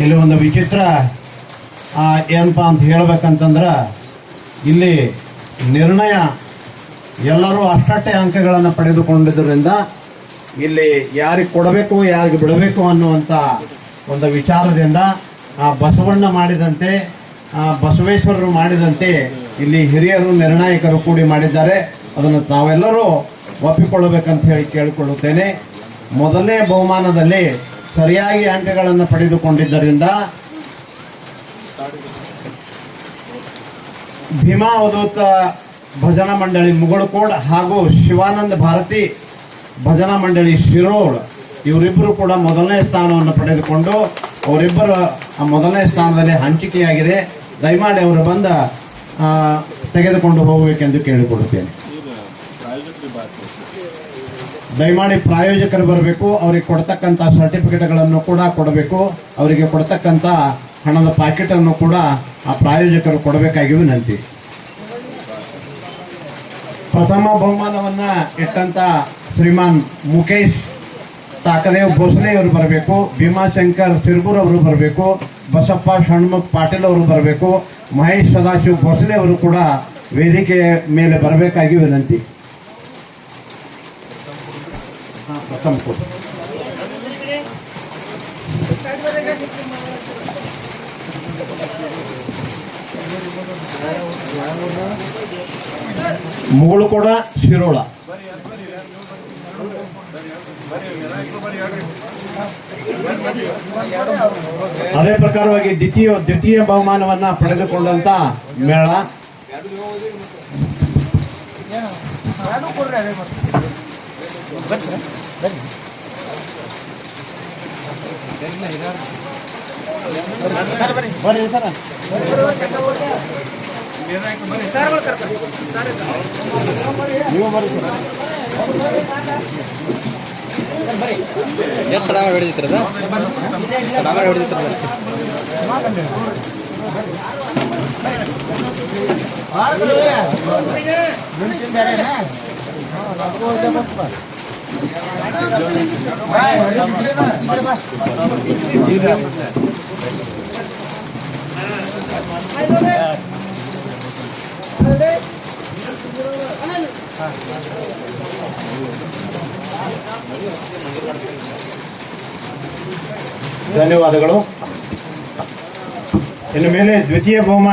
ಇಲ್ಲಿ ಒಂದು ವಿಚಿತ್ರ ಏನಪ್ಪಾ ಅಂತ ಹೇಳ್ಬೇಕಂತಂದ್ರೆ, ಇಲ್ಲಿ ನಿರ್ಣಯ ಎಲ್ಲರೂ ಅಷ್ಟೇ ಅಂಕಗಳನ್ನು ಪಡೆದುಕೊಂಡಿದ್ದರಿಂದ ಇಲ್ಲಿ ಯಾರಿಗೆ ಕೊಡಬೇಕು, ಯಾರಿಗೆ ಬಿಡಬೇಕು ಅನ್ನುವಂಥ ಒಂದು ವಿಚಾರದಿಂದ ಆ ಬಸವಣ್ಣ ಮಾಡಿದಂತೆ ಬಸವೇಶ್ವರರು ಮಾಡಿದಂತೆ ಇಲ್ಲಿ ಹಿರಿಯರು, ನಿರ್ಣಾಯಕರು ಕೂಡಿ ಮಾಡಿದ್ದಾರೆ. ಅದನ್ನು ತಾವೆಲ್ಲರೂ ಒಪ್ಪಿಕೊಳ್ಳಬೇಕಂತ ಹೇಳಿ ಕೇಳಿಕೊಳ್ಳುತ್ತೇನೆ. ಮೊದಲನೇ ಬಹುಮಾನದಲ್ಲಿ ಸರಿಯಾಗಿ ಅಂಕಗಳನ್ನು ಪಡೆದುಕೊಂಡಿದ್ದರಿಂದ ಭೀಮಾ ಅವಧೂತ ಭಜನಾ ಮಂಡಳಿ ಮುಗಳಕೋಡ್ ಹಾಗೂ ಶಿವಾನಂದ ಭಾರತಿ ಭಜನಾ ಮಂಡಳಿ ಶಿರೋಳ್ ಇವರಿಬ್ಬರು ಕೂಡ ಮೊದಲನೇ ಸ್ಥಾನವನ್ನು ಪಡೆದುಕೊಂಡು ಅವರಿಬ್ಬರು ಆ ಮೊದಲನೇ ಸ್ಥಾನದಲ್ಲಿ ಹಂಚಿಕೆಯಾಗಿದೆ. ದಯಮಾಡಿ ಅವರು ಬಂದ ತೆಗೆದುಕೊಂಡು ಹೋಗಬೇಕೆಂದು ಕೇಳಿಕೊಳ್ಳುತ್ತೇನೆ. ದಯಮಾಡಿ ಪ್ರಾಯೋಜಕರು ಬರಬೇಕು, ಅವರಿಗೆ ಕೊಡ್ತಕ್ಕಂಥ ಸರ್ಟಿಫಿಕೇಟ್ಗಳನ್ನು ಕೂಡ ಕೊಡಬೇಕು, ಅವರಿಗೆ ಕೊಡ್ತಕ್ಕಂಥ ಹಣದ ಪ್ಯಾಕೆಟ್ ಅನ್ನು ಕೂಡ ಆ ಪ್ರಾಯೋಜಕರು ಕೊಡಬೇಕಾಗಿ ವಿನಂತಿ ಪ್ರಥಮ ಬಹುಮಾನವನ್ನು ಇಟ್ಟಂತ ಶ್ರೀಮಾನ್ ಮುಖೇಶ್ ತಾಕದೇವ್ ಭೋಸಲೆ ಅವರು ಬರಬೇಕು ಭೀಮಾಶಂಕರ್ ಸಿರ್ಬೂರ್ ಅವರು ಬರಬೇಕು, ಬಸಪ್ಪ ಷಣ್ಮುಖ್ ಪಾಟೀಲ್ ಅವರು ಬರಬೇಕು, ಮಹೇಶ್ ಸದಾಶಿವ್ ಭೋಸಲೆ ಅವರು ಕೂಡ ವೇದಿಕೆ ಮೇಲೆ ಬರಬೇಕಾಗಿ ವಿನಂತಿ ಪ್ರಥಮ. ಮುಗಳು ಕೂಡ ಶಿರೋಳ ಅದೇ ಪ್ರಕಾರವಾಗಿ ದ್ವಿತೀಯ ದ್ವಿತೀಯ ಬಹುಮಾನವನ್ನ ಪಡೆದುಕೊಂಡಂತ ಮೇಳ ಬರ್ರಿ ಸರ್ ನೀವು ಬರ್ರಿ ಸರ್ ಎಷ್ಟು ಕಡಾಮ ಹಿಡಿದಿತ್ತಿರದ ಕಡಾಮ ಹಿಡಿದಿತ್ತಿರದ ಧನ್ಯವಾದಗಳು ಇನ್ನು ಮೇಲೆ ದ್ವಿತೀಯ ಬಹುಮಾನ